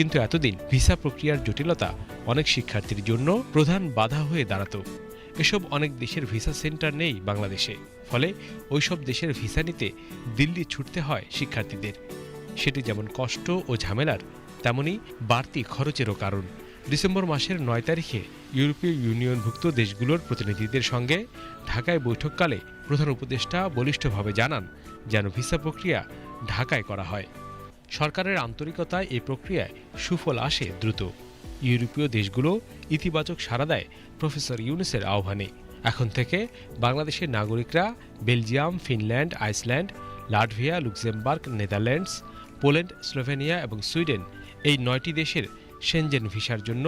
কিন্তু এতদিন ভিসা প্রক্রিয়ার জটিলতা অনেক শিক্ষার্থীর জন্য প্রধান বাধা হয়ে দাঁড়াত। এসব অনেক দেশের ভিসা সেন্টার নেই বাংলাদেশে। ফলে ওইসব দেশের ভিসা নিতে দিল্লি ছুটতে হয় শিক্ষার্থীদের। সেটি যেমন কষ্ট ও ঝামেলার, তেমনি বাড়তি খরচেরও কারণ। ডিসেম্বর মাসের নয় তারিখে ইউরোপীয় ইউনিয়নভুক্ত দেশগুলোর প্রতিনিধিদের সঙ্গে ঢাকায় বৈঠককালে প্রধান উপদেষ্টা বলিষ্ঠভাবে জানান যেন ভিসা প্রক্রিয়া ঢাকায় করা হয়। সরকারের আন্তরিকতায় এ প্রক্রিয়ায় সুফল আসে দ্রুত। ইউরোপীয় দেশগুলো ইতিবাচক সাড়া দেয় প্রফেসর ইউনুসের আহ্বানে। এখন থেকে বাংলাদেশের নাগরিকরা Belgium, Finland, Iceland, Latvia, Luxembourg, Netherlands, Poland, Slovenia এবং সুইডেন এই নয়টি দেশের সেনজেন ভিসার জন্য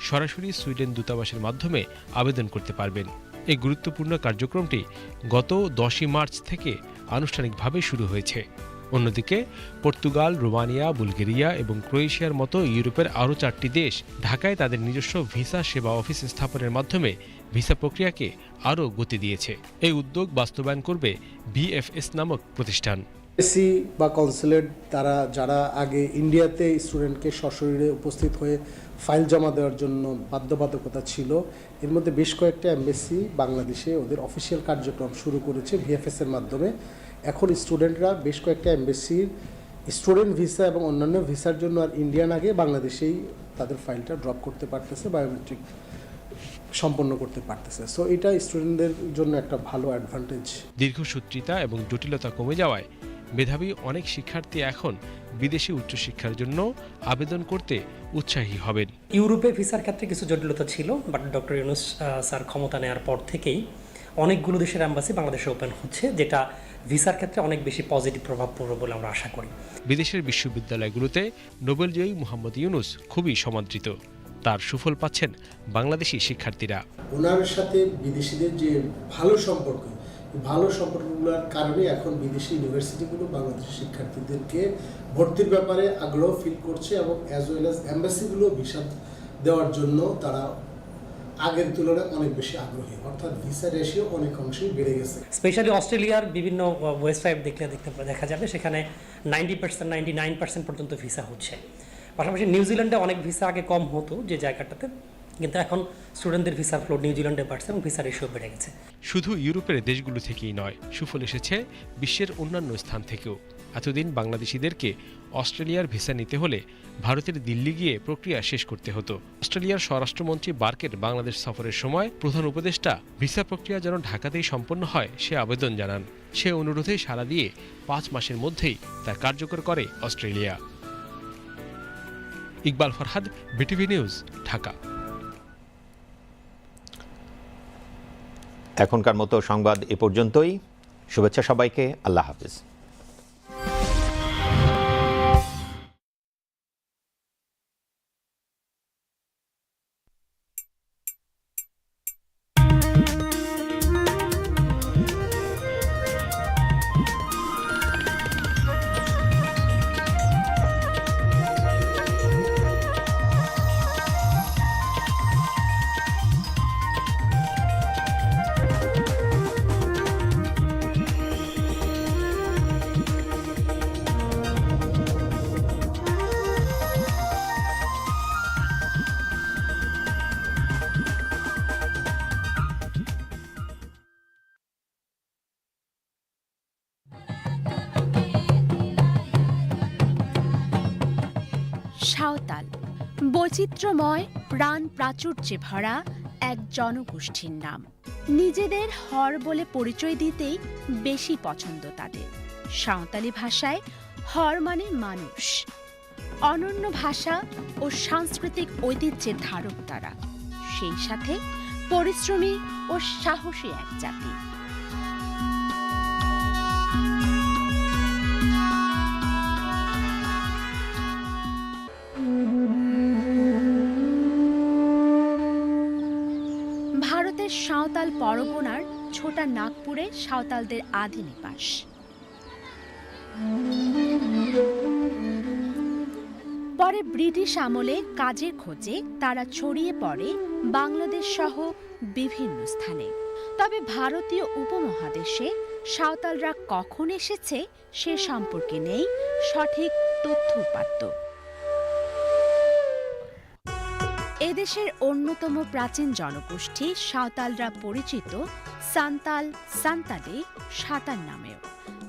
সরাসরি সুইডেন দূতাবাসের মাধ্যমে আবেদন করতে পারবেন। এই গুরুত্বপূর্ণ কার্যক্রমটি গত দশই মার্চ থেকে আনুষ্ঠানিকভাবে শুরু হয়েছে। অন্যদিকে, পর্তুগাল, রোমানিয়া, বুলগেরিয়া এবং ক্রোয়েশিয়ার মতো ইউরোপের আরও চারটি দেশ ঢাকায় তাদের নিজস্ব ভিসা সেবা অফিস স্থাপনের মাধ্যমে ভিসা প্রক্রিয়াকে আরও গতি দিয়েছে। এই উদ্যোগ বাস্তবায়ন করবে বিএফএস নামক প্রতিষ্ঠান। এসি বা কনসুলেট, তারা যারা আগে ইন্ডিয়াতে স্টুডেন্টকে সশরীরে উপস্থিত হয়ে ফাইল জমা দেওয়ার জন্য বাধ্যবাধকতা ছিল, এর মধ্যে বেশ কয়েকটা এমবেসি বাংলাদেশে ওদের অফিসিয়াল কার্যক্রম শুরু করেছে ভিএফএস এর মাধ্যমে। এখন স্টুডেন্টরা বেশ কয়েকটা এমবেসির স্টুডেন্ট ভিসা এবং অন্যান্য ভিসার জন্য আর ইন্ডিয়ান আগে বাংলাদেশেই তাদের ফাইলটা ড্রপ করতে পারতেছে বায়োমেট্রিক সম্পন্ন করতে পারতেছে। সো এটা স্টুডেন্টদের জন্য একটা ভালো অ্যাডভান্টেজ দীর্ঘসূত্রিতা এবং জটিলতা কমে যাওয়ায় মেধাবী অনেক শিক্ষার্থী এখন বিদেশি উচ্চশিক্ষার জন্য আবেদন করতে উৎসাহী হবেন। ইউরোপে ভিসার ক্ষেত্রে কিছু জটিলতা ছিল বাট ডক্টর ইউনুস স্যার ক্ষমতা নেওয়ার পর থেকেই অনেকগুলো দেশের অ্যাম্বাসি বাংলাদেশে ওপেন হচ্ছে যেটা ভিসার ক্ষেত্রে অনেক বেশি পজিটিভ প্রভাব পড়বে বলে আমরা আশা করি। বিদেশের বিশ্ববিদ্যালয়গুলোতে নোবেলজয়ী মোহাম্মদ ইউনুস খুবই সমাদৃত। তার সুফল পাচ্ছেন বাংলাদেশি শিক্ষার্থীরা। ওনার সাথে বিদেশিদের যে ভালো সম্পর্ক ভালো সম্পর্কগুলোর কারণে এখন বিদেশি ইউনিভার্সিটিগুলো বাংলাদেশের শিক্ষার্থীদেরকে ভর্তির ব্যাপারে আগ্রহ ফিল করছে এবং অ্যাজ ওয়েল অ্যাজ অ্যাম্বাসিগুলো ভিসা দেওয়ার জন্য তারা আগের তুলনায় অনেক বেশি আগ্রহী। অর্থাৎ ভিসা রেশিও অনেক অংশেই বেড়ে গেছে। স্পেশালি অস্ট্রেলিয়ার বিভিন্ন ওয়েবসাইট দেখলে দেখতে দেখা যাবে, সেখানে ninety percent ninety nine percent পর্যন্ত ভিসা হচ্ছে। পাশাপাশি নিউজিল্যান্ডে অনেক ভিসা আগে কম হতো যে জায়গাটাতে। কিন্তু এখন স্টুডেন্টদের ভিসার ফ্লোর নিউজিল্যান্ডে বাড়ছে এবং ভিসা রেশিও বেড়ে গেছে। শুধু ইউরোপের দেশগুলো থেকেই নয়, সুফল এসেছে বিশ্বের অন্যান্য স্থান থেকেও। এতদিন বাংলাদেশিদেরকে অস্ট্রেলিয়ার ভিসা নিতে হলে ভারতের দিল্লি গিয়ে প্রক্রিয়া শেষ করতে হতো। অস্ট্রেলিয়ার স্বরাষ্ট্রমন্ত্রী বার্কের বাংলাদেশ সফরের সময় প্রধান উপদেষ্টা ভিসা প্রক্রিয়া যেন ঢাকাতেই সম্পন্ন হয়, সে আবেদন জানান। সে অনুরোধে সাড়া দিয়ে পাঁচ মাসের মধ্যেই তা কার্যকর করে Australia. Iqbal Farhad, BTV news, Dhaka. এখনকার মতো সংবাদ এ পর্যন্তই। শুভেচ্ছা সবাইকে আল্লাহ হাফিজ। সাঁওতাল, বৈচিত্র্যময় প্রাণ প্রাচুর্যে ভরা এক জনগোষ্ঠীর নাম। নিজেদের হর বলে পরিচয় দিতেই বেশি পছন্দ তাদের। সাঁওতালি ভাষায় হর মানে মানুষ। অনন্য ভাষা ও সাংস্কৃতিক ঐতিহ্যের ধারক তারা। সেই সাথে পরিশ্রমী ও সাহসী এক জাতি। ভারতের সাঁওতাল পরগনার ছোটা নাগপুরে সাঁওতালদের আদি নিবাস পরে ব্রিটিশ আমলে কাজের খোঁজে তারা ছড়িয়ে পড়ে বাংলাদেশ সহ বিভিন্ন স্থানে। তবে ভারতীয় উপমহাদেশে সাঁওতালরা কখন এসেছে সে সম্পর্কে নেই সঠিক তথ্য উপাত্ত। এদেশের অন্যতম প্রাচীন জনগোষ্ঠী সাঁওতালরা পরিচিত সান্তাল সান্তালি সাঁতার নামেও।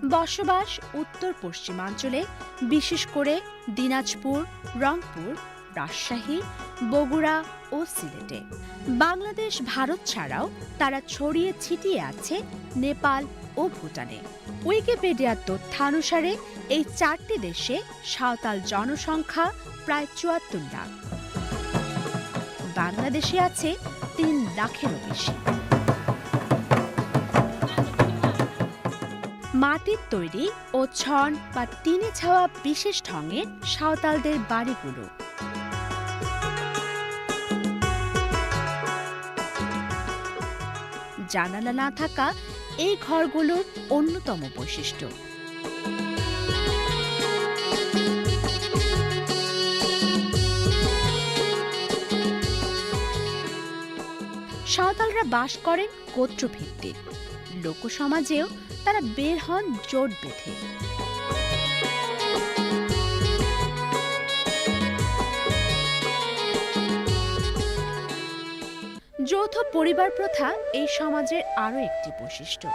বসবাস উত্তর পশ্চিমাঞ্চলে, বিশেষ করে দিনাজপুর, রংপুর, রাজশাহী, বগুড়া ও সিলেটে। বাংলাদেশ, ভারত ছাড়াও তারা ছড়িয়ে ছিটিয়ে আছে নেপাল ও ভুটানে। উইকিপিডিয়ার তথ্যানুসারে এই চারটি দেশে সাঁওতাল জনসংখ্যা প্রায় চুয়াত্তর লাখ। বাংলাদেশে আছে তিন লাখেরও বেশি। মাটির তৈরি ও ছন বা টিনে ছাওয়া বিশেষ ঢঙের সাঁওতালদের বাড়িগুলো। জানালা না থাকা এই ঘরগুলোর অন্যতম বৈশিষ্ট্য। সাঁওতালরা বাস করেন গোত্রভিত্তিক। লোকসমাজেও তারা বের হন জোট বেঁধে। যৌথ পরিবার প্রথা এই সমাজের আরও একটি বৈশিষ্ট্য।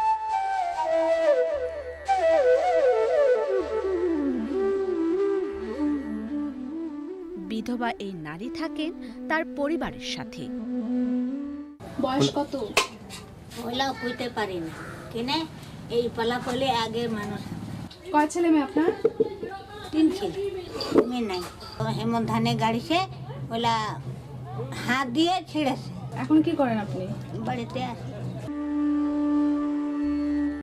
বিধবা এই নারী থাকেন তার পরিবারের সাথে। বয়স কত? ওলা কইতে পারি না। কেনে? এই পালাপলে আগের মানুষ কয় ছেলে মেয়ে আপনার? তিন ছেলে। মেয়ে নাই। তো হেমন্ত ধানে গাড়িছে ওলা হাত দিয়ে ছিঁড়েছে। এখন কি করেন আপনি? বাড়িতে আছে।